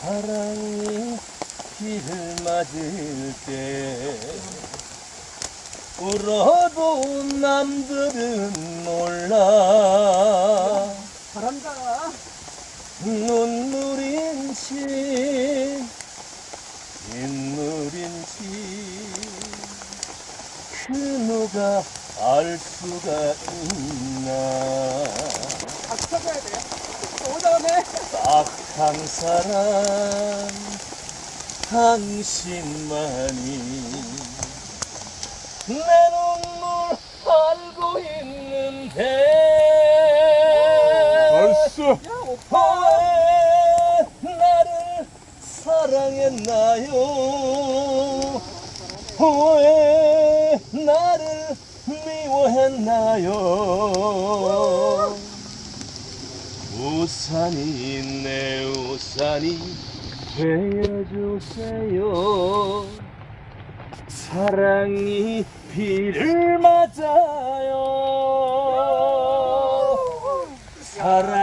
사랑이 비를 맞을 때 울어도 남들은 몰라 잘한다. 눈물인지 빗물인지 그 누가 알 수가 있나 사람 당신만이 내 눈물 알고 있는데. 오빠. 왜 나를 사랑했나요? 왜 나를 미워했나요 우산이 있네 우산이. 되어주세요. 사랑이 비를 맞아요. 사랑